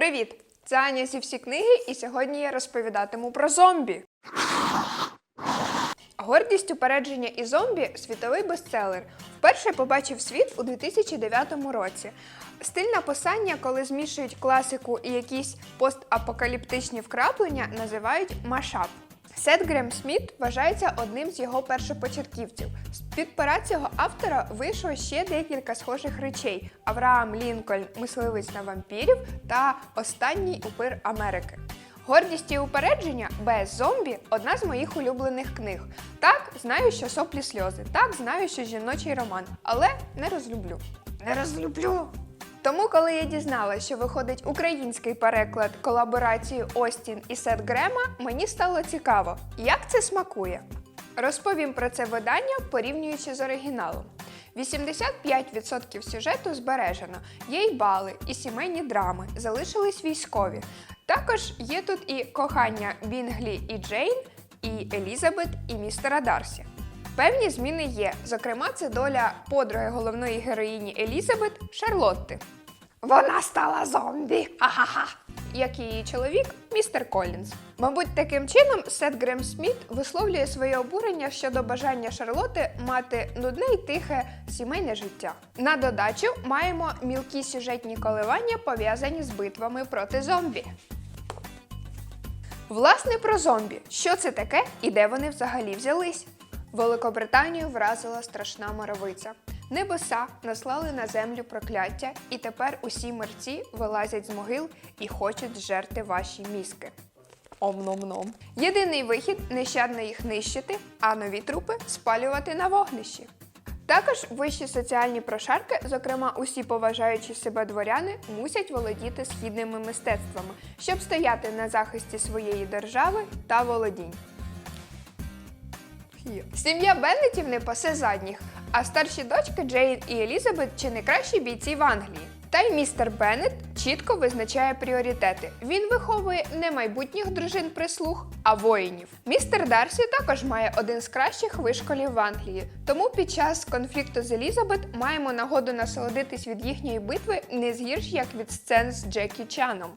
Привіт! Це Аня зі всі книги, і сьогодні я розповідатиму про зомбі. Гордість упередження і зомбі світовий бестселер. Вперше побачив світ у 2009 році. Стиль написання, коли змішують класику і якісь постапокаліптичні вкраплення, називають машап. Сет Грем Сміт вважається одним з його першопочатківців. З-під пера цього автора вийшло ще декілька схожих речей: Авраам Лінкольн, мисливець на вампірів та Останній упир Америки. Гордість і упередження без зомбі одна з моїх улюблених книг. Так, знаю, що соплі сльози, так знаю, що жіночий роман, але не розлюблю. Не розлюблю. Тому, коли я дізналася, що виходить український переклад колаборації Остін і Сет Грема, мені стало цікаво, як це смакує. Розповім про це видання, порівнюючи з оригіналом. 85% сюжету збережено, є й бали, і сімейні драми, залишились військові. Також є тут і кохання Бінглі і Джейн, і Елізабет, і містера Дарсі. Певні зміни є. Зокрема, це доля подруги головної героїні Елізабет Шарлотти. Вона стала зомбі. Ха-ха-ха. Як її чоловік, містер Колінз. Мабуть, таким чином Сет Грем Сміт висловлює своє обурення щодо бажання Шарлоти мати нудне й тихе сімейне життя. На додачу маємо мілкі сюжетні коливання, пов'язані з битвами проти зомбі. Власне, про зомбі. Що це таке і де вони взагалі взялись? Великобританію вразила страшна моровиця. Небеса наслали на землю прокляття, і тепер усі мерці вилазять з могил і хочуть зжерти ваші мізки. Ом-ном-ном. Єдиний вихід нещадно їх нищити, а нові трупи спалювати на вогнищі. Також вищі соціальні прошарки, зокрема усі поважаючі себе дворяни, мусять володіти східними мистецтвами, щоб стояти на захисті своєї держави та володінь. Сім'я Беннетів не пасе задніх, а старші дочки Джейн і Елізабет чи не кращі бійці в Англії. Та й містер Беннет чітко визначає пріоритети. Він виховує не майбутніх дружин прислуг, а воїнів. Містер Дарсі також має один з кращих вишколів в Англії. Тому під час конфлікту з Елізабет маємо нагоду насолодитись від їхньої битви не згірш як від сцен з Джекі Чаном.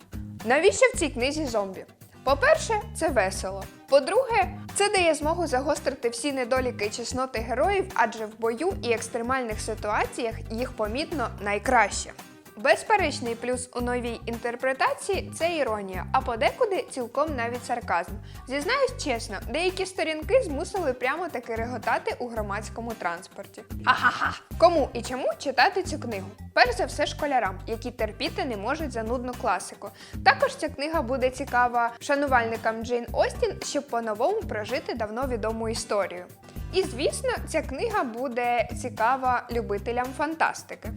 Навіщо в цій книзі зомбі? По-перше, це весело. По-друге, це дає змогу загострити всі недоліки і чесноти героїв, адже в бою і екстремальних ситуаціях їх помітно найкраще. Безперечний плюс у новій інтерпретації це іронія, а подекуди цілком навіть сарказм. Зізнаюсь чесно, деякі сторінки змусили прямо таки реготати у громадському транспорті. Ахаха! Кому і чому читати цю книгу? Перш за все школярам, які терпіти не можуть занудну класику. Також ця книга буде цікава шанувальникам Джейн Остін, щоб по-новому прожити давно відому історію. І звісно, ця книга буде цікава любителям фантастики.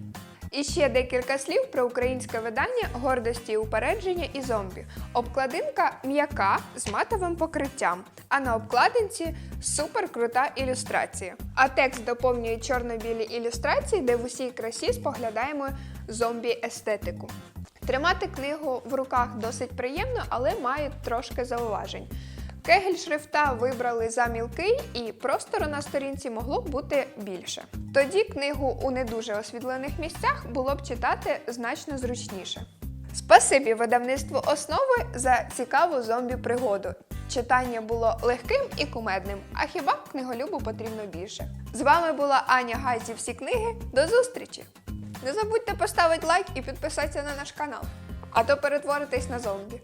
І ще декілька слів про українське видання гордості і упередження і зомбі. Обкладинка м'яка з матовим покриттям, а на обкладинці суперкрута ілюстрація. А текст доповнює чорно-білі ілюстрації, де в усій красі споглядаємо зомбі-естетику. Тримати книгу в руках досить приємно, але має трошки зауважень. Кегель шрифта вибрали за мілкий, і простору на сторінці могло б бути більше. Тоді книгу у не дуже освітлених місцях було б читати значно зручніше. Спасибі видавництву основи за цікаву зомбі-пригоду. Читання було легким і кумедним, а хіба книголюбу потрібно більше. З вами була Аня Гай зі всі книги. До зустрічі! Не забудьте поставити лайк і підписатися на наш канал, а то перетворитесь на зомбі.